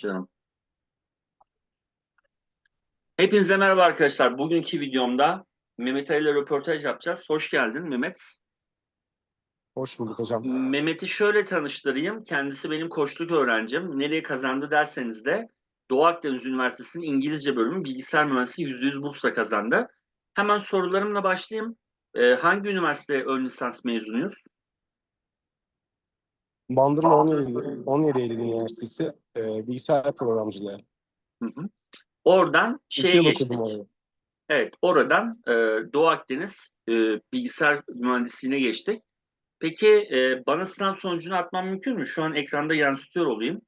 Canım. Hepinize merhaba arkadaşlar. Bugünkü videomda Mehmet Ali ile röportaj yapacağız. Hoş geldin Mehmet. Hoş bulduk hocam. Mehmet'i şöyle tanıştırayım. Kendisi benim koçluk öğrencim. Nereye kazandı derseniz de Doğu Akdeniz Üniversitesi'nin İngilizce bölümü bilgisayar mühendisliği %100 bursla kazandı. Hemen sorularımla başlayayım. Ee, hangi üniversite ön lisans mezunuyuz? Bandırma 17, 17 Eylül Üniversitesi e, bilgisayar programcılığı. Hı hı. Oradan şeye geçtik. Evet, oradan e, Doğu Akdeniz e, bilgisayar mühendisliğine geçtik. Peki e, bana sınav sonucunu atmam mümkün mü? Şu an ekranda yansıtıyor olayım.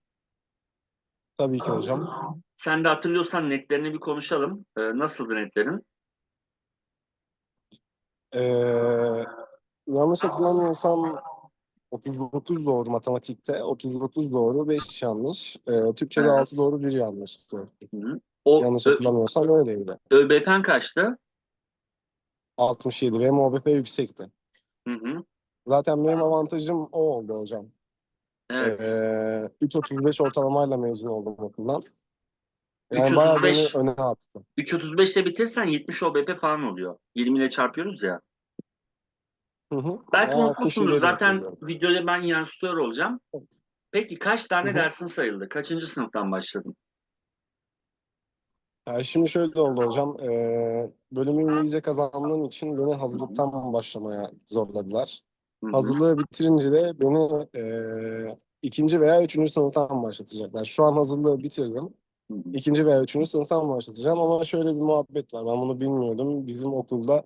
Tabii ki hocam. Sen de hatırlıyorsan netlerini bir konuşalım. E, nasıldı netlerin? E, yanlış hatırlamıyorsam 39 doğru matematikte, 39 doğru, 5 yanlış. E, Türkçe'de Evet. 6 doğru, 1 yanlış. Hı hı. O Yanlış Ö- hatırlamıyorsam öyleydi. ÖBP'n kaçtı? 67 ve MOBP yüksekti. Hı hı. Zaten benim avantajım o oldu hocam. Evet. E, 3.35 ortalamayla mezun oldum okuldan. Yani 3.35 bayağı beni öne attı. 3.35 ile bitirsen 70 OBP falan oluyor. 20 ile çarpıyoruz ya. Hı hı. Belki Yani unutmuşsundur. 67'ye Zaten videoda ben yansıtıyor olacağım. Evet. Peki kaç tane Hı hı. dersin sayıldı? Kaçıncı sınıftan başladın? Yani şimdi şöyle oldu hocam. eee bölümü İngilizce kazandığım için beni hazırlıktan başlamaya zorladılar. Hı hı. Hazırlığı bitirince de beni eee, ikinci veya üçüncü sınıftan başlatacaklar. Şu an hazırlığı bitirdim. Hı hı. İkinci veya üçüncü sınıftan başlatacağım ama şöyle bir muhabbet var. Ben bunu bilmiyordum. Bizim okulda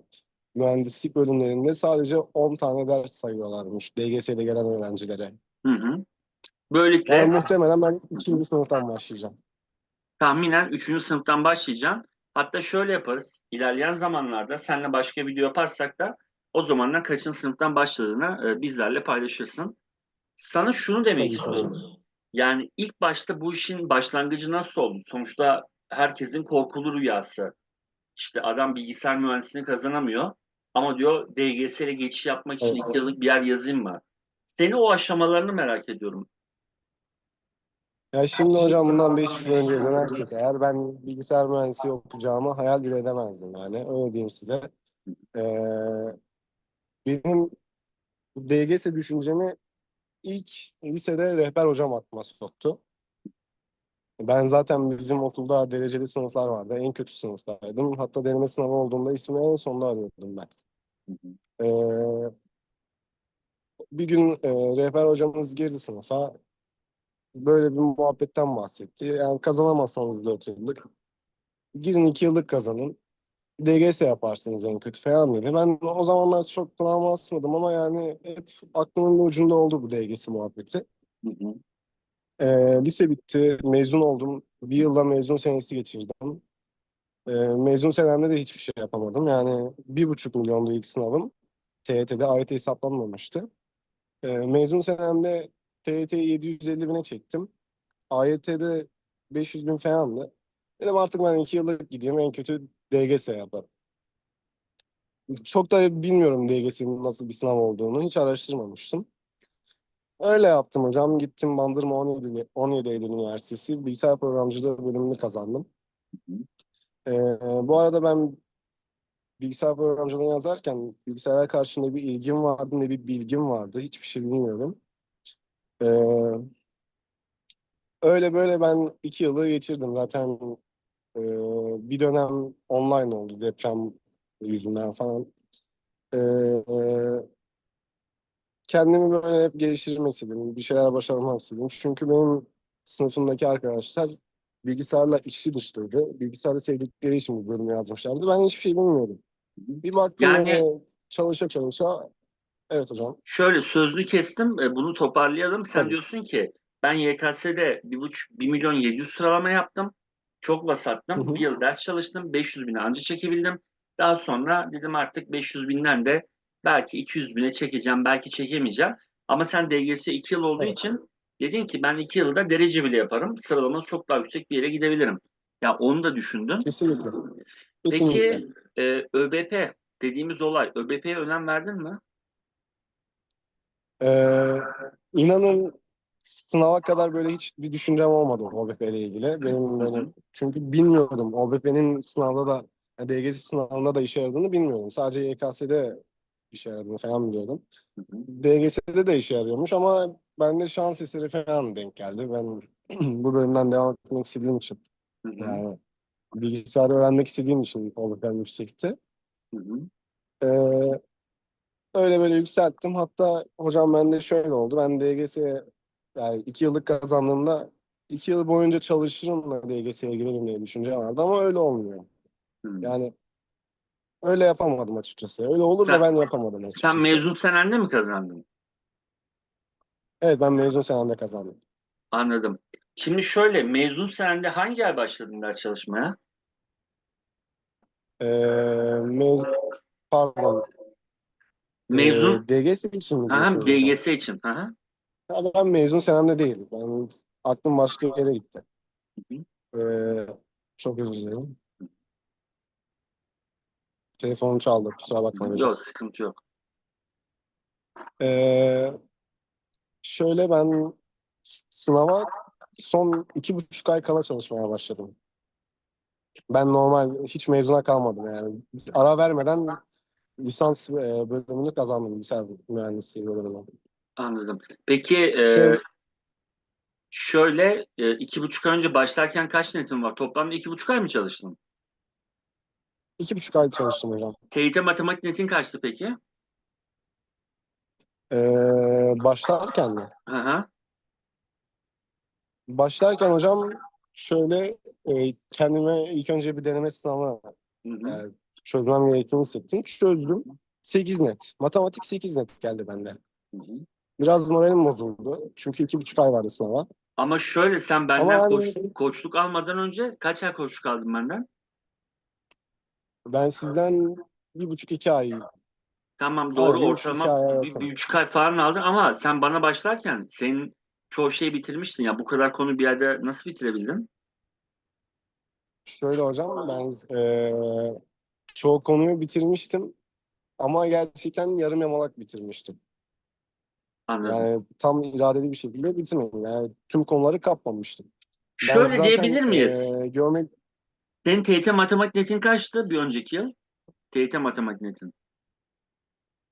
mühendislik bölümlerinde sadece 10 tane ders sayıyorlarmış DGS'de gelen öğrencilere. Hı hı. Böylelikle Yani muhtemelen ben ikinci sınıftan başlayacağım. tahminen 3. sınıftan başlayacaksın. Hatta şöyle yaparız. İlerleyen zamanlarda seninle başka video yaparsak da o zamanlar kaçıncı sınıftan başladığını e, bizlerle paylaşırsın. Sana şunu demek istiyorum. Yani ilk başta bu işin başlangıcı nasıl oldu? Sonuçta herkesin korkulu rüyası. İşte adam bilgisayar mühendisliğini kazanamıyor ama diyor DGS ile geçiş yapmak için Evet. iki yıllık bir yer yazayım mı? Seni o aşamalarını merak ediyorum. Ya şimdi hocam bundan 5 yıl önce dönersek eğer ben bilgisayar mühendisliği okuyacağımı hayal bile edemezdim yani. Öyle diyeyim size. Ee, benim bu DGS düşüncemi ilk lisede rehber hocam aklıma soktu. Ben zaten bizim okulda dereceli sınıflar vardı. En kötü sınıftaydım. Hatta deneme sınavı olduğunda ismini en sonda arıyordum ben. Ee, bir gün e, rehber hocamız girdi sınıfa. Böyle bir muhabbetten bahsetti. Yani kazanamazsanız 4 yıllık. Girin 2 yıllık kazanın. DGS yaparsınız en kötü falan dedi. Ben o zamanlar çok kulağıma asmadım ama yani hep aklımın ucunda oldu bu DGS muhabbeti. Hı hı. Ee, lise bitti, mezun oldum. Bir yılda mezun senesi geçirdim. Ee, mezun senemde de hiçbir şey yapamadım. Yani bir buçuk milyondu ilk sınavım. TYT'de AYT hesaplanmamıştı. Ee, mezun senemde TYT'yi 750 bine çektim. AYT'de 500 bin falandı. Dedim artık ben iki yıllık gideyim en kötü DGS yaparım. Çok da bilmiyorum DGS'nin nasıl bir sınav olduğunu. Hiç araştırmamıştım. Öyle yaptım hocam. Gittim Bandırma 17, 17 Eylül Üniversitesi Bilgisayar Programcılığı bölümünü kazandım. Ee, bu arada ben bilgisayar programcılığı yazarken bilgisayara karşı ne bir ilgim vardı ne bir bilgim vardı. Hiçbir şey bilmiyordum. Ee, öyle böyle ben iki yılı geçirdim. Zaten e, bir dönem online oldu deprem yüzünden falan. Ee, kendimi böyle hep geliştirmek istedim. Bir şeyler başarmak istedim. Çünkü benim sınıfımdaki arkadaşlar bilgisayarla içli dışlıydı. Bilgisayarı sevdikleri için bu bölümü yazmışlardı. Ben hiçbir şey bilmiyordum. Bir baktım Yani- yani... çalışa çalışa evet hocam. Şöyle sözlü kestim. e, Bunu toparlayalım. Sen Tabii. diyorsun ki ben YKS'de 1,5 1 milyon 700 sıralama yaptım. Çok vasattım. Hı hı. Bir yıl ders çalıştım. 500 bine anca çekebildim. Daha sonra dedim artık 500 binden de belki 200 bine çekeceğim. Belki çekemeyeceğim. Ama sen DGS 2 yıl olduğu Evet. için dedin ki ben 2 yılda derece bile yaparım. Sıralaması çok daha yüksek bir yere gidebilirim. Ya onu da düşündüm. Kesinlikle. Kesinlikle. Peki e, ÖBP dediğimiz olay. ÖBP'ye önem verdin mi? Ee, inanın sınava kadar böyle hiç bir düşüncem olmadı OBP ile ilgili. Benim böyle çünkü bilmiyordum OBP'nin sınavda da yani DGS sınavında da işe yaradığını bilmiyordum. Sadece YKS'de işe yaradığını falan biliyordum. DGS'de de işe yarıyormuş ama bende şans eseri falan denk geldi. Ben bu bölümden devam etmek istediğim için Hı hı. yani bilgisayar öğrenmek istediğim için OBP'm yüksekti. Hı hı. Ee, öyle böyle yükselttim. Hatta hocam bende şöyle oldu. Ben DGS'ye yani iki yıllık kazandığımda iki yıl boyunca çalışırım da DGS'ye girerim diye düşünce vardı ama öyle olmuyor. Hı. Yani öyle yapamadım açıkçası. Öyle olur da Sen- ben yapamadım açıkçası. Sen mezun senende mi kazandın? Evet ben mezun senemde kazandım. Anladım. Şimdi şöyle mezun senende hangi ay başladın ders çalışmaya? Ee, mez pardon. Mezun Ee, DGS için mi ha, diyorsunuz hocam? DGS için. Ha, ha. Ya ben mezun senemde değil. Ben aklım başka bir yere gitti. Hı Ee, çok özür dilerim. Telefonum çaldı. Kusura bakmayın. Yok sıkıntı yok. Ee, şöyle ben sınava son iki buçuk ay kala çalışmaya başladım. Ben normal hiç mezuna kalmadım yani. Ara vermeden lisans e, bölümünü kazandım. Bilgisayar mühendisliği bölümünü. Anladım. Peki e, Şöyle- şöyle e, iki buçuk ay önce başlarken kaç netin var? Toplamda iki buçuk ay mı çalıştın? İki buçuk ay çalıştım hocam. TYT matematik netin kaçtı peki? Ee, başlarken mi? Hı. Başlarken hocam şöyle e, kendime ilk önce bir deneme sınavı Hı hı. e, çözmem gerektiğini hissettim. Çözdüm. 8 net. Matematik 8 net geldi bende. Hı hı. Biraz moralim bozuldu. Çünkü iki buçuk ay vardı sınava. Ama şöyle sen benden Ama koç- koçluk almadan önce kaç ay koçluk aldın benden? Ben sizden bir buçuk iki ay Tamam doğru iki ortalama bir, bir buçuk ay falan aldın ama sen bana başlarken senin çoğu şeyi bitirmiştin ya bu kadar konu bir yerde nasıl bitirebildin? şöyle hocam ben e, çoğu konuyu bitirmiştim. Ama gerçekten yarım yamalak bitirmiştim. Anladım. Yani tam iradeli bir şekilde bitirmedim. Yani tüm konuları kapmamıştım. Ben Şöyle zaten, diyebilir miyiz? e, geometri Senin TYT matematik netin kaçtı bir önceki yıl? TYT matematik netin.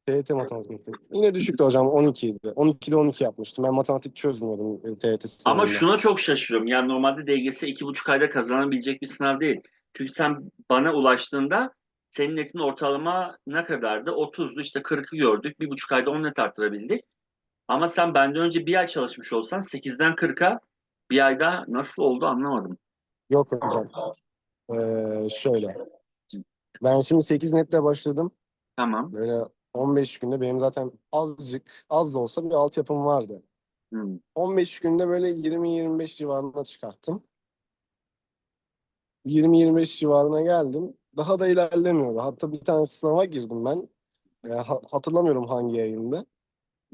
TYT matematikti. Yine düşüktü hocam 12 idi. 12'de 12 yapmıştım. Ben matematik çözmüyordum e, TYT sınavında. Ama şuna çok şaşırıyorum. Yani normalde DGS iki buçuk ayda kazanabilecek bir sınav değil. Çünkü sen bana ulaştığında senin netin ortalama ne kadardı? 30'du işte 40'ı gördük. Bir buçuk ayda 10 net arttırabildik. Ama sen benden önce bir ay çalışmış olsan 8'den 40'a bir ayda nasıl oldu anlamadım. Yok hocam. Ee, şöyle. Ben şimdi 8 netle başladım. Tamam. Böyle 15 günde benim zaten azıcık az da olsa bir altyapım vardı. Hmm. 15 günde böyle 20-25 civarına çıkarttım. 20-25 civarına geldim. Daha da ilerlemiyordu. Hatta bir tane sınava girdim ben. Ha- hatırlamıyorum hangi yayında.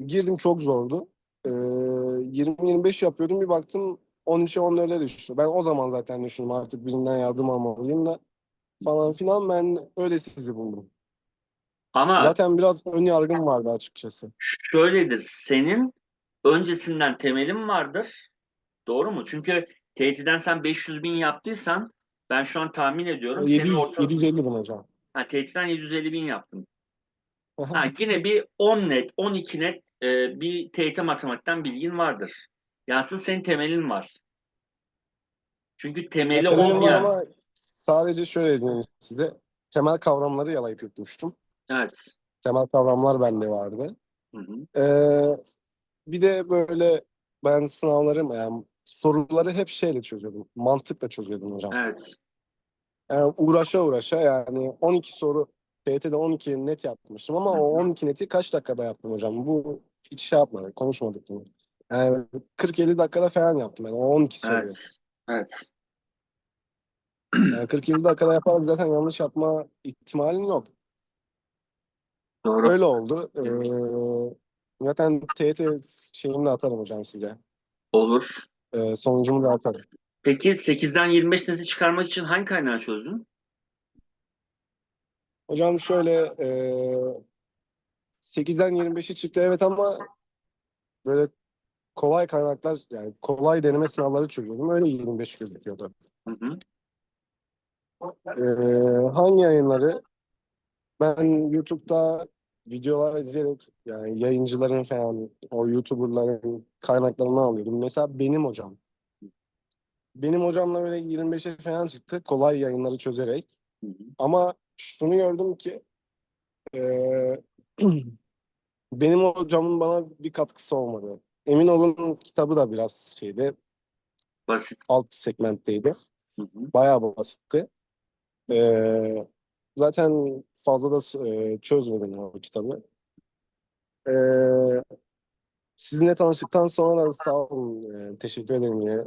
Girdim çok zordu. Ee, 20-25 yapıyordum. Bir baktım 13'e 14'e düştü. Ben o zaman zaten düşündüm artık birinden yardım almalıyım da falan filan ben öyle sizi buldum. Ama Zaten biraz ön yargım vardı açıkçası. şöyledir. Senin öncesinden temelin vardır. Doğru mu? Çünkü TYT'den sen 500 bin yaptıysan ben şu an tahmin ediyorum. Senin 700, orta... 750 bin hocam. Ha, TYT'den 750 bin yaptın. Ha, yine bir 10 net, 12 net e, bir TYT matematikten bilgin vardır. Yansın senin temelin var. Çünkü temeli temelim var olmayan. ama sadece şöyle diyeyim size. Temel kavramları yalayıp yutmuştum. Evet. Temel kavramlar bende vardı. Hı hı. Ee, bir de böyle ben sınavlarım yani soruları hep şeyle çözüyordum. Mantıkla çözüyordum hocam. Evet. Yani uğraşa uğraşa yani 12 soru TYT'de 12 net yapmıştım ama o 12 neti kaç dakikada yaptım hocam? Bu hiç şey yapmadık, konuşmadık bunu. Yani 40-50 dakikada falan yaptım ben o 12 soruyu. Evet. Evet. Yani 40-50 dakikada yaparak zaten yanlış yapma ihtimalin yok. Doğru. Öyle oldu. Ee, zaten TYT şeyini de atarım hocam size. Olur. Ee, sonucumu da atarım. Peki 8'den 25 neti çıkarmak için hangi kaynağı çözdün? Hocam şöyle e, 8'den 25'i çıktı evet ama böyle kolay kaynaklar yani kolay deneme sınavları çözüyordum. Öyle 25 gözüküyordu. Hı hı. Ee, hangi yayınları? Ben YouTube'da videolar izleyerek yani yayıncıların falan o YouTuber'ların kaynaklarını alıyordum. Mesela benim hocam. Benim hocamla böyle 25'e falan çıktı kolay yayınları çözerek. Hı hı. Ama şunu gördüm ki eee, benim hocamın bana bir katkısı olmadı. Emin olun kitabı da biraz şeydi, Basit. alt segmentteydi. Hı hı. Bayağı basitti. Eee, zaten fazla da eee, çözmedim o kitabı. Eee, sizinle tanıştıktan sonra da sağ olun, eee, teşekkür ederim yine.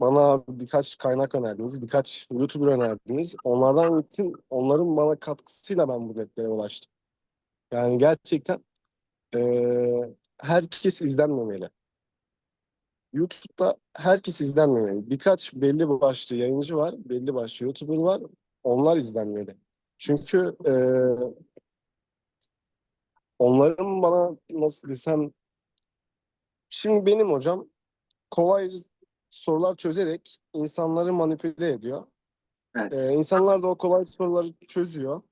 Bana birkaç kaynak önerdiniz, birkaç YouTuber önerdiniz. Onlardan gittim, onların bana katkısıyla ben bu netlere ulaştım. Yani gerçekten eee, herkes izlenmemeli. YouTube'da herkes izlenmemeli. Birkaç belli başlı yayıncı var, belli başlı YouTuber var. Onlar izlenmeli. Çünkü eee, onların bana nasıl desem şimdi benim hocam kolay sorular çözerek insanları manipüle ediyor. Evet. Ee, insanlar da o kolay soruları çözüyor.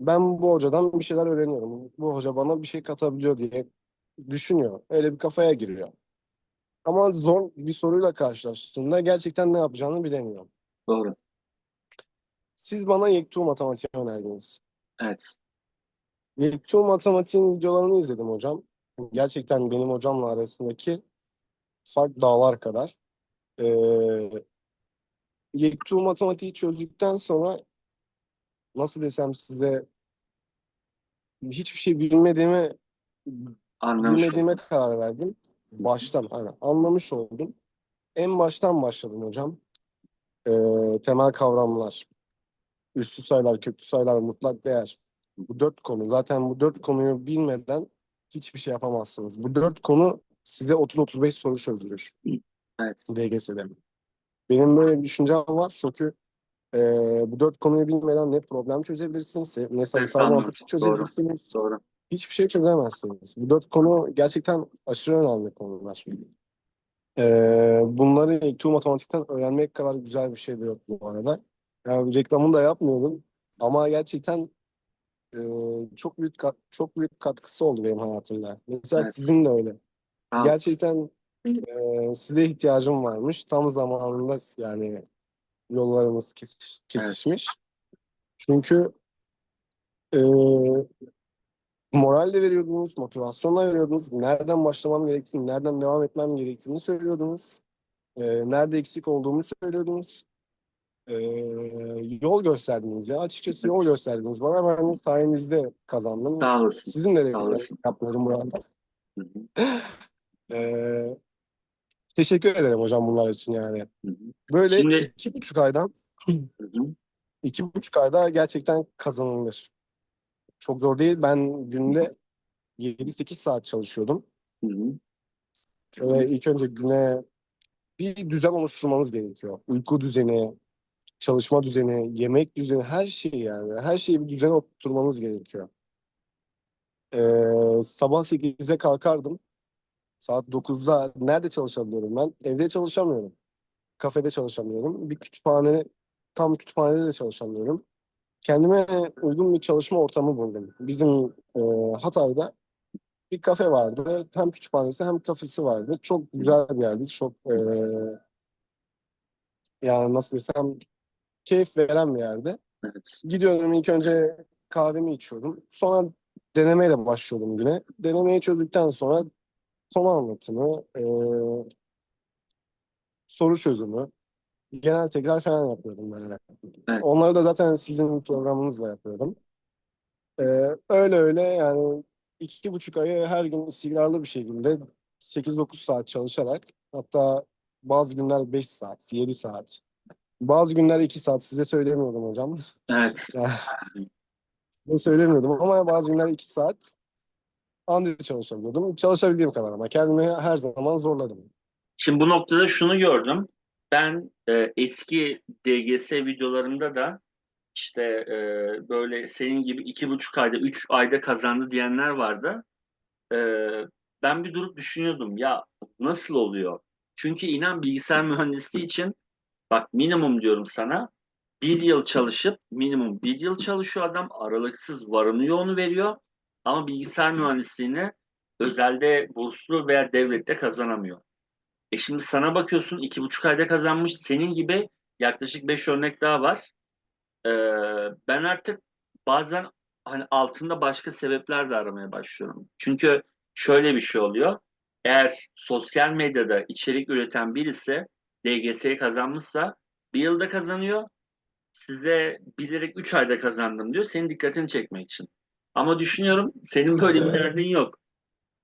Ben bu hocadan bir şeyler öğreniyorum. Bu hoca bana bir şey katabiliyor diye düşünüyor. Öyle bir kafaya giriyor. Ama zor bir soruyla karşılaştığında gerçekten ne yapacağını bilemiyor. Doğru. Siz bana Yektu matematiği önerdiniz. Evet. Yektu matematiğin videolarını izledim hocam. Gerçekten benim hocamla arasındaki fark dağlar kadar. Ee, Yektu matematiği çözdükten sonra nasıl desem size hiçbir şey bilmediğime Anlamış bilmediğime oldum. karar verdim. Baştan hani anlamış oldum. En baştan başladım hocam. Ee, temel kavramlar, üstü sayılar, köklü sayılar, mutlak değer. Bu dört konu. Zaten bu dört konuyu bilmeden hiçbir şey yapamazsınız. Bu dört konu size 30-35 soru çözdürür Evet. DGS'de. Benim böyle bir düşüncem var. Çünkü e, bu dört konuyu bilmeden ne problem çözebilirsiniz, ne sayısal mantık çözebilirsiniz. Doğru. Hiçbir şey çözemezsiniz. Bu dört konu gerçekten aşırı önemli konular. Ee, bunları EQ matematikten öğrenmek kadar güzel bir şey de yok bu arada. Yani reklamını da yapmıyordum. Ama gerçekten e, çok büyük kat- çok büyük katkısı oldu benim hayatımda. Mesela Evet. sizin de öyle. Tamam. Gerçekten e, size ihtiyacım varmış. Tam zamanında yani yollarımız kesiş- kesişmiş. Çünkü e, moral de veriyordunuz, motivasyon da veriyordunuz. Nereden başlamam gerektiğini, nereden devam etmem gerektiğini söylüyordunuz. E, nerede eksik olduğumu söylüyordunuz. E, yol gösterdiniz ya. Açıkçası yol gösterdiniz bana. Ben de sayenizde kazandım. Sağ olasın. Sizinle de Sağ olasın. yapıyorum burada. Hı hı. E, teşekkür ederim hocam bunlar için yani. Hı hı. Böyle Şimdi- iki buçuk aydan Hı hı. iki buçuk ayda gerçekten kazanılır. Çok zor değil. Ben günde 7-8 saat çalışıyordum. Hı hı. Ve ilk önce güne bir düzen oluşturmanız gerekiyor. Uyku düzeni, çalışma düzeni, yemek düzeni, her şeyi yani. Her şeyi bir düzene oturtmanız gerekiyor. Ee, sabah 8'de kalkardım. Saat 9'da nerede çalışabiliyorum ben? Evde çalışamıyorum. Kafede çalışamıyorum. Bir kütüphane, tam kütüphanede de çalışamıyorum. Kendime uygun bir çalışma ortamı buldum. Bizim e, Hatay'da bir kafe vardı. Hem kütüphanesi hem kafesi vardı. Çok güzel bir yerdi. Çok e, yani nasıl desem keyif veren bir yerde. Evet. Gidiyordum ilk önce kahvemi içiyordum. Sonra denemeyle başlıyordum güne. Denemeyi çözdükten sonra konu anlatımı, e, soru çözümü, genel tekrar falan yapıyordum böyle. Evet. Onları da zaten sizin programınızla yapıyordum. E, öyle öyle yani iki buçuk ayı her gün istikrarlı bir şekilde 8-9 saat çalışarak hatta bazı günler 5 saat, 7 saat. Bazı günler 2 saat size söylemiyordum hocam. Evet. size söylemiyordum ama bazı günler 2 saat anca çalışabiliyordum. Çalışabildiğim kadar ama kendimi her zaman zorladım. Şimdi bu noktada şunu gördüm. Ben e, eski DGS videolarımda da işte e, böyle senin gibi iki buçuk ayda, üç ayda kazandı diyenler vardı. E, ben bir durup düşünüyordum ya nasıl oluyor? Çünkü inan bilgisayar mühendisliği için bak minimum diyorum sana bir yıl çalışıp minimum bir yıl çalışıyor adam aralıksız varını yoğunu veriyor ama bilgisayar mühendisliğini özelde burslu veya devlette kazanamıyor. E şimdi sana bakıyorsun iki buçuk ayda kazanmış senin gibi yaklaşık beş örnek daha var. Ee, ben artık bazen hani altında başka sebepler de aramaya başlıyorum. Çünkü şöyle bir şey oluyor. Eğer sosyal medyada içerik üreten birisi DGS'yi kazanmışsa bir yılda kazanıyor. Size bilerek 3 ayda kazandım diyor. Senin dikkatini çekmek için. Ama düşünüyorum senin böyle bir derdin yok.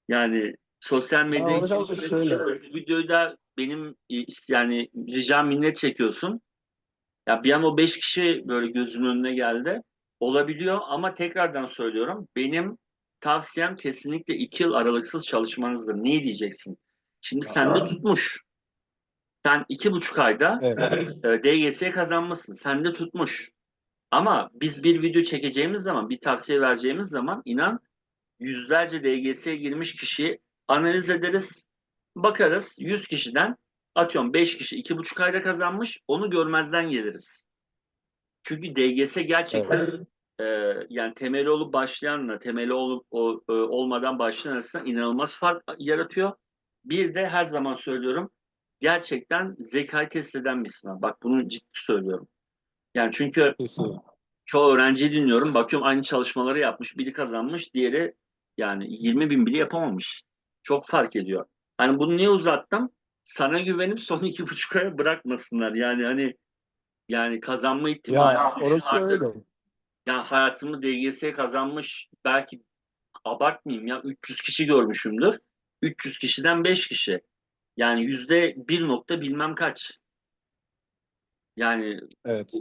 Yani sosyal medya Ya üretiyor. videoyu da benim yani ricam minnet çekiyorsun. Ya bir an o beş kişi böyle gözümün önüne geldi. Olabiliyor ama tekrardan söylüyorum. Benim tavsiyem kesinlikle iki yıl aralıksız çalışmanızdır. Niye diyeceksin? Şimdi sende tutmuş. Sen iki buçuk ayda Evet. e, DGS'ye kazanmışsın. Sende tutmuş. Ama biz bir video çekeceğimiz zaman, bir tavsiye vereceğimiz zaman inan yüzlerce DGS'ye girmiş kişiyi analiz ederiz. Bakarız 100 kişiden atıyorum 5 kişi iki buçuk ayda kazanmış onu görmezden geliriz. Çünkü DGS gerçekten e, yani temeli olup başlayanla temeli olup o, e, olmadan başlayan arasında inanılmaz fark yaratıyor. Bir de her zaman söylüyorum gerçekten zekayı test eden bir sınav. Bak bunu ciddi söylüyorum. Yani çünkü Kesinlikle. çoğu öğrenciyi dinliyorum. Bakıyorum aynı çalışmaları yapmış. Biri kazanmış, diğeri yani 20 bin bile yapamamış. Çok fark ediyor. Hani bunu niye uzattım? Sana güvenip son iki buçuk aya bırakmasınlar. Yani hani yani kazanma ihtimali Ya orası artık. öyle. Ya hayatımı DGS kazanmış belki abartmayayım ya 300 kişi görmüşümdür. 300 kişiden 5 kişi. Yani yüzde bir nokta bilmem kaç. Yani Evet.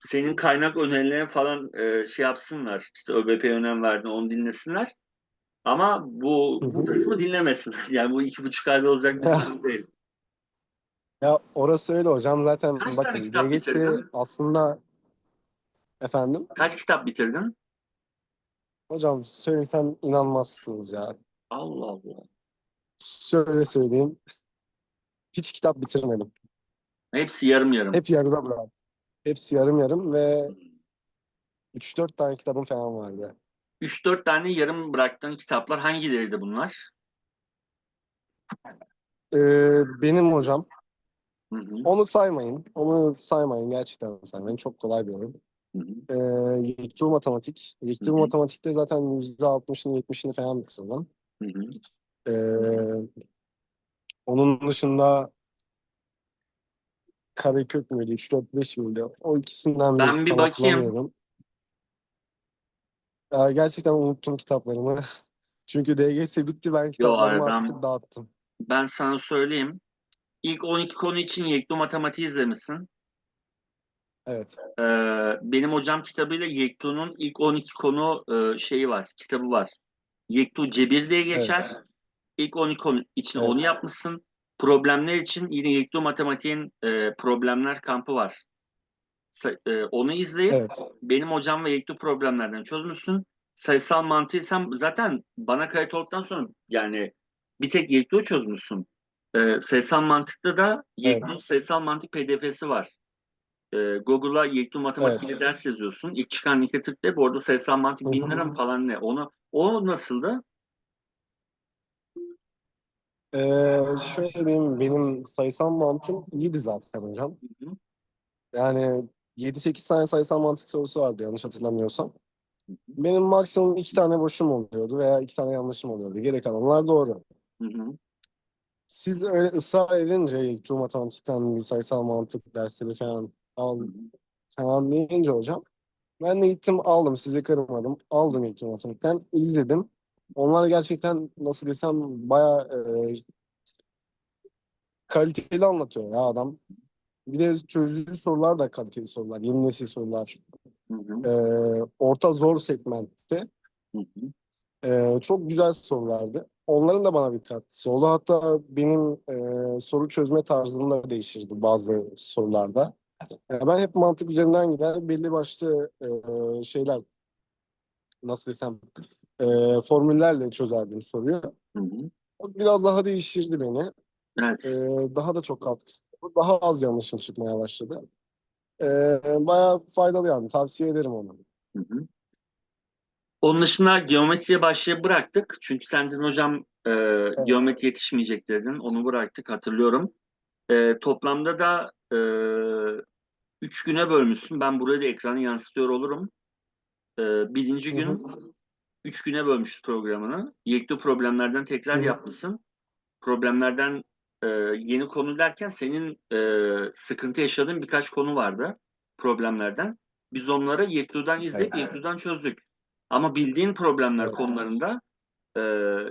senin kaynak önerilerine falan e, şey yapsınlar. İşte ÖBP'ye önem verdin onu dinlesinler. Ama bu, bu kısmı dinlemesinler. Yani bu iki buçuk ayda olacak bir sıkıntı değil. Ya orası öyle hocam. Zaten Kaç tane bakın kitap DGS bitirdin? aslında efendim Kaç kitap bitirdin? hocam söylesem inanmazsınız ya. Allah Allah. Şöyle söyleyeyim. Hiç kitap bitirmedim. Hepsi yarım yarım. Hep yarıda bıraktım. Hepsi yarım yarım ve 3-4 tane kitabım falan vardı. 3-4 tane yarım bıraktığın kitaplar hangileriydi bunlar? Ee, benim hocam Hı hı, onu saymayın. Onu saymayın. Gerçekten saymayın. Çok kolay bir oyun. hı hı, Ee, Yektu Matematik. Yektu Hı hı. Matematik'te zaten %60'ını 70'ini falan bitirdim. hı hı. Ee, onun dışında Karekök müydü? 3, 4, 5 miydi? O ikisinden Ben birisi bir tam bakayım. hatırlamıyorum. Ya gerçekten unuttum kitaplarımı. Çünkü DGS bitti. Ben kitaplarımı aradan- artık dağıttım. Ben sana söyleyeyim. İlk 12 konu için Yektu Matematiği izlemişsin. Evet. Ee, benim hocam kitabıyla Yektu'nun ilk 12 konu e, şeyi var, kitabı var. Yektu Cebir diye geçer. Evet. İlk 12 konu için Evet. onu yapmışsın. Problemler için yine Yektu Matematiğin e, problemler kampı var. Sa- e, onu izleyip Evet. benim hocam ve Yektu problemlerden çözmüşsün. Sayısal mantığı sen zaten bana kayıt olduktan sonra yani bir tek Yektu'yu çözmüşsün. Ee, sayısal mantıkta da Yektu Evet. sayısal mantık PDF'si var. Ee, Google'a Yektu matematik Evet. ders yazıyorsun. İlk çıkan linke tıklayıp orada sayısal mantık bin lira falan ne? Onu o nasıldı? Ee, şöyle diyeyim, benim sayısal mantığım iyiydi zaten hocam. Hı hı. Yani 7-8 tane sayısal mantık sorusu vardı yanlış hatırlamıyorsam. Benim maksimum 2 tane boşum oluyordu veya 2 tane yanlışım oluyordu. Geri kalanlar doğru. Hı hı. Siz öyle ısrar edince Yektu Matematik'ten bir sayısal mantık dersleri falan al Hı hı. falan deyince hocam ben de gittim aldım sizi kırmadım. Aldım Yektu Matematik'ten izledim. Onlar gerçekten nasıl desem bayağı e, kaliteli anlatıyor ya adam. Bir de çözdüğü sorular da kaliteli sorular. Yeni nesil sorular. Hı hı. E, orta zor segmentte. Hı hı. Ee, çok güzel sorulardı. Onların da bana bir katkısı oldu. Hatta benim e, soru çözme tarzım da değişirdi bazı sorularda. Yani ben hep mantık üzerinden gider. Belli başlı e, şeyler nasıl desem e, formüllerle çözerdim soruyu. Hı hı. Biraz daha değiştirdi beni. Evet. Ee, daha da çok katkısı. Daha az yanlışım çıkmaya başladı. Ee, bayağı faydalı yani. Tavsiye ederim onu. Hı hı. Onun dışında geometriye başlayıp bıraktık. Çünkü sen dedin hocam e, geometri yetişmeyecek dedin. Onu bıraktık hatırlıyorum. E, toplamda da e, üç güne bölmüşsün. Ben buraya da ekranı yansıtıyor olurum. E, birinci Hı gün hı. Üç güne bölmüş programını. Yekli problemlerden tekrar Hı yapmışsın. Problemlerden e, yeni konu derken senin e, sıkıntı yaşadığın birkaç konu vardı problemlerden. Biz onları Yeklu'dan izleyip Evet. Yeklu'dan çözdük. Ama bildiğin problemler Evet. konularında e,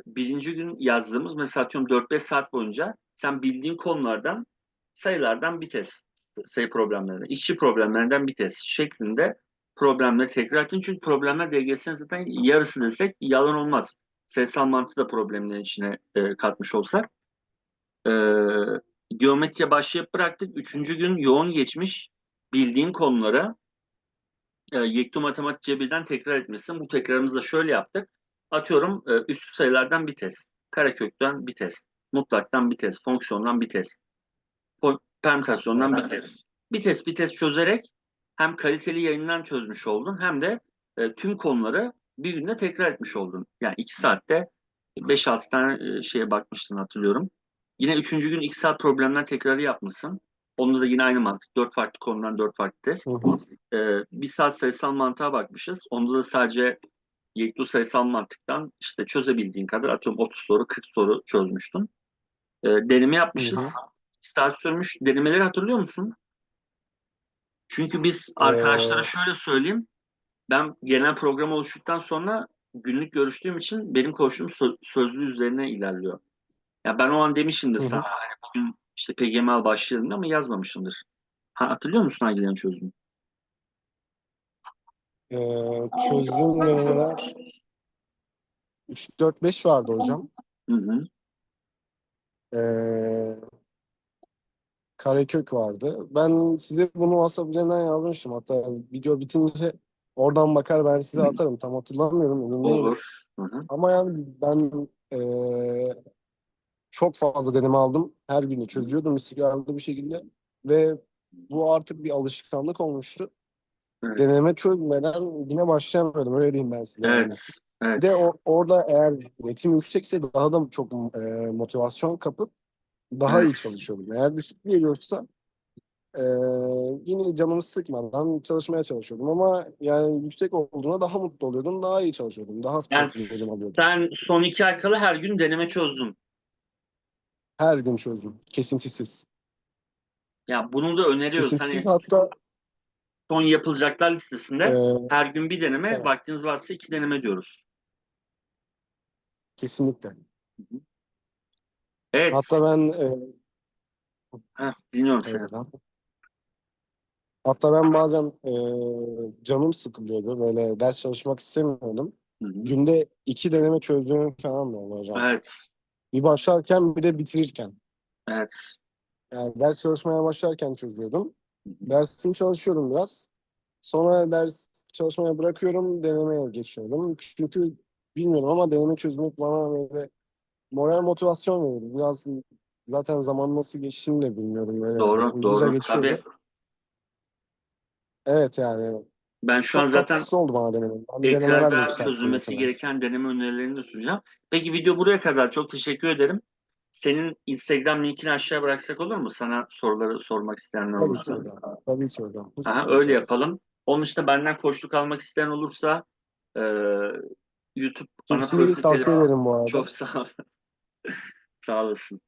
birinci gün yazdığımız mesela atıyorum 4-5 saat boyunca sen bildiğin konulardan sayılardan bir test, sayı problemlerinden, işçi problemlerinden bir test şeklinde problemleri tekrar ettin. Çünkü problemler DGS'nin zaten yarısı desek yalan olmaz. Sayısal mantığı da problemlerin içine e, katmış olsak. E, geometriye başlayıp bıraktık. Üçüncü gün yoğun geçmiş bildiğin konulara e, Yektu Matematik Cebir'den tekrar etmişsin. Bu tekrarımızı da şöyle yaptık. Atıyorum e, üst sayılardan bir test, karekökten bir test, mutlaktan bir test, fonksiyondan bir test, permütasyondan bir test. Bir test bir test çözerek hem kaliteli yayından çözmüş oldun hem de e, tüm konuları bir günde tekrar etmiş oldun. Yani iki saatte 5-6 tane e, şeye bakmıştın hatırlıyorum. Yine üçüncü gün iki saat problemler tekrarı yapmışsın. Onda da yine aynı mantık. Dört farklı konudan dört farklı test. Hı hı. Ee, bir saat sayısal mantığa bakmışız. Onda da sadece Yeklu sayısal mantıktan işte çözebildiğin kadar atıyorum 30 soru 40 soru çözmüştün. Ee, deneme yapmışız. Hı hı. Bir saat sürmüş. Denemeleri hatırlıyor musun? Çünkü biz arkadaşlara Ee, şöyle söyleyeyim. Ben genel program oluştuktan sonra günlük görüştüğüm için benim koştum sö- sözlü üzerine ilerliyor. Ya ben o an demişimdir Hı hı. sana hani bugün işte PGML başlayalım ama yazmamışımdır. Ha, hatırlıyor musun hangilerini çözdüm? Ee, çözdüğüm denemeler 3, 4, 5 vardı hocam. Hı hı. Ee, Karekök vardı. Ben size bunu WhatsApp üzerinden yazmıştım. Hatta video bitince oradan bakar ben size atarım. Tam hatırlamıyorum emin değilim. Olur. Hı hı. Ama yani ben eee, çok fazla deneme aldım. Her günü çözüyordum istikrarlı bir şekilde. Ve bu artık bir alışkanlık olmuştu. Evet. Deneme çözmeden güne başlayamıyordum. Öyle diyeyim ben size. yani. Evet. Evet. Bir de o, orada eğer netim yüksekse daha da çok eee, motivasyon kapıp daha iyi Evet. çalışıyordum. Eğer düşük geliyorsa eee, yine canımı sıkmadan çalışmaya çalışıyordum. Ama yani yüksek olduğuna daha mutlu oluyordum. Daha iyi çalışıyordum. Daha Yani çok verim alıyordum. sen son iki ay kala her gün deneme çözdün. Her gün çözdüm. Kesintisiz. Ya bunu da öneriyoruz. Hani Kesintisiz hatta son yapılacaklar listesinde eee, her gün bir deneme, Evet. vaktiniz varsa iki deneme diyoruz. kesinlikle. Evet. Hatta ben eee, Heh, dinliyorum seni. ha. hatta ben bazen eee, canım sıkılıyordu. Böyle ders çalışmak istemiyordum. Hı hı. Günde iki deneme çözdüğüm falan da oldu hocam. Evet. Bir başlarken bir de bitirirken. Evet. Yani ders çalışmaya başlarken çözüyordum. Dersimi çalışıyordum biraz. Sonra ders çalışmaya bırakıyorum, denemeye geçiyordum. Çünkü bilmiyorum ama deneme çözmek bana böyle moral motivasyon veriyordu. Biraz zaten zaman nasıl geçtiğini de bilmiyorum. Böyle Doğru, doğru. geçiyordu. Tabii. Evet yani Ben şu an çok zaten katkısı oldu bana denemenin. Ben ekranda çözülmesi gereken deneme önerilerini de sunacağım. Peki video buraya kadar. Çok teşekkür ederim. Senin Instagram linkini aşağıya bıraksak olur mu? Sana soruları sormak isteyenler Tabii ki olursa. hocam. Tabii ki hocam. Aha, öyle yapalım. Onun dışında benden koçluk almak isteyen olursa e, YouTube Kesinlikle tavsiye ederim bu arada. Çok sağ ol. Sağ olasın.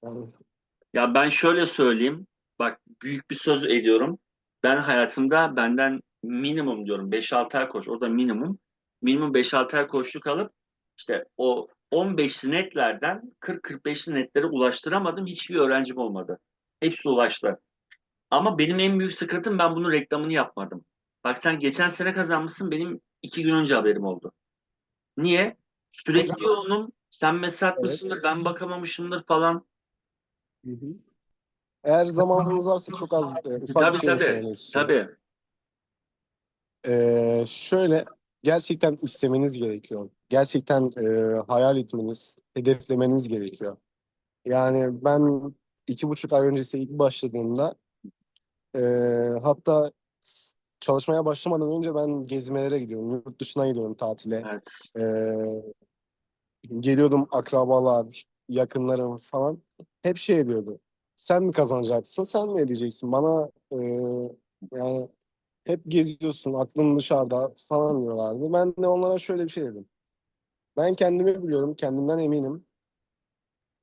Ya ben şöyle söyleyeyim. Bak büyük bir söz ediyorum. Ben hayatımda benden minimum diyorum 5-6 ay koç. O da minimum. Minimum 5-6 ay koçluk alıp işte o 15'li netlerden 40-45'li netlere ulaştıramadım. Hiçbir öğrencim olmadı. Hepsi ulaştı. Ama benim en büyük sıkıntım ben bunun reklamını yapmadım. Bak sen geçen sene kazanmışsın benim iki gün önce haberim oldu. Niye? Sürekli yoğunum. Sen mesaj Evet. ben bakamamışımdır falan. Hı hı. Eğer zamanınız varsa çok az e, ufak Tabii bir şey tabii. Tabii. Ee, şöyle gerçekten istemeniz gerekiyor. Gerçekten e, hayal etmeniz, hedeflemeniz gerekiyor. Yani ben iki buçuk ay öncesi ilk başladığımda eee, hatta çalışmaya başlamadan önce ben gezmelere gidiyorum. Yurt dışına gidiyorum tatile. Evet. Eee, geliyordum akrabalar, yakınlarım falan. Hep şey diyordu. Sen mi kazanacaksın, sen mi edeceksin? Bana eee, yani hep geziyorsun, aklın dışarıda falan diyorlardı. Ben de onlara şöyle bir şey dedim. Ben kendimi biliyorum, kendimden eminim.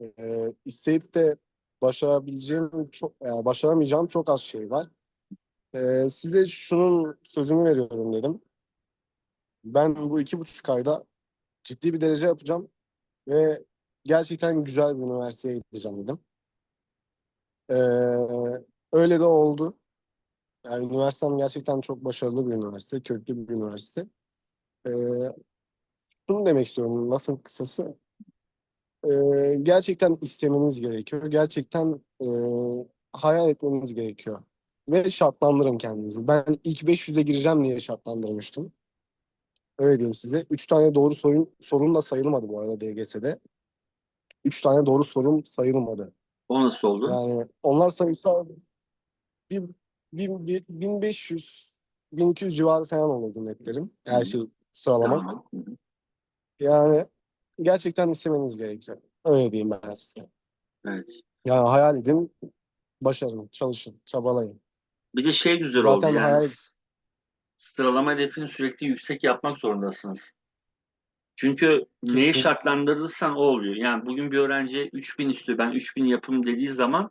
Ee, isteyip de başarabileceğim çok, yani başaramayacağım çok az şey var. Ee, size şunun sözünü veriyorum dedim. Ben bu iki buçuk ayda ciddi bir derece yapacağım ve gerçekten güzel bir üniversiteye gideceğim dedim. Ee, öyle de oldu. Yani üniversitem gerçekten çok başarılı bir üniversite, köklü bir üniversite. Ee, şunu demek istiyorum lafın kısası. Ee, gerçekten istemeniz gerekiyor. Gerçekten e, hayal etmeniz gerekiyor. Ve şartlandırın kendinizi. Ben ilk 500'e gireceğim diye şartlandırmıştım. Öyle diyeyim size. 3 tane doğru sorun, sorun da sayılmadı bu arada DGS'de. 3 tane doğru sorun sayılmadı. O nasıl oldu? Yani onlar sayısı bir, bir, bir, 1500 1200 civarı falan olurdu netlerim. Her Hı. şey sıralama. Tamam. Hı hı. Yani gerçekten istemeniz gerekiyor. Öyle diyeyim ben size. Evet. Yani hayal edin, başarın, çalışın, çabalayın. Bir de şey güzel Zaten oldu yani hayal- sıralama hedefini sürekli yüksek yapmak zorundasınız. Çünkü neyi Kesin. şartlandırırsan o oluyor. Yani bugün bir öğrenci 3000 istiyor, ben 3000 yapım dediği zaman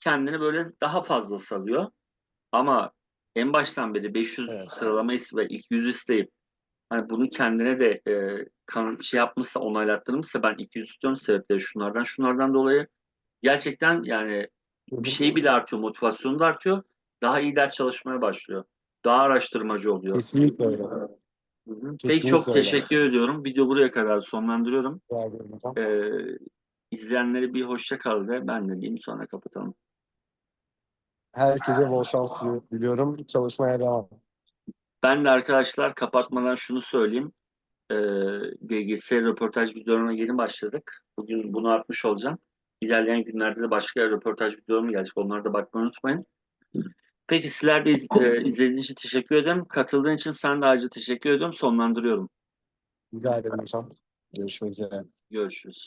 kendini böyle daha fazla salıyor. Ama en baştan beri 500 Evet. sıralama ve ilk 100 isteyip hani bunu kendine de e, kan, şey yapmışsa, onaylattırmışsa ben 200 istiyorum sebepleri şunlardan şunlardan dolayı gerçekten yani bir şey bile artıyor, motivasyonu da artıyor. Daha iyi ders çalışmaya başlıyor. Daha araştırmacı oluyor. Kesinlikle öyle. Hı hı. Peki Kesinlikle çok öyle. teşekkür ediyorum. Video buraya kadar sonlandırıyorum. Ee, izleyenlere bir hoşça kal de ben de diyeyim sonra kapatalım. Herkese bol şans diliyorum. Çalışmaya devam. Ben de arkadaşlar kapatmadan şunu söyleyeyim. Ee, DGS röportaj videolarına yeni başladık. Bugün bunu atmış olacağım. İlerleyen günlerde de başka röportaj videolarım gelecek. Onlara da bakmayı unutmayın. Peki sizler de iz- e, izlediğiniz için teşekkür ederim. Katıldığın için sen de ayrıca teşekkür ediyorum. Sonlandırıyorum. Rica ederim hocam. Görüşmek üzere. Görüşürüz.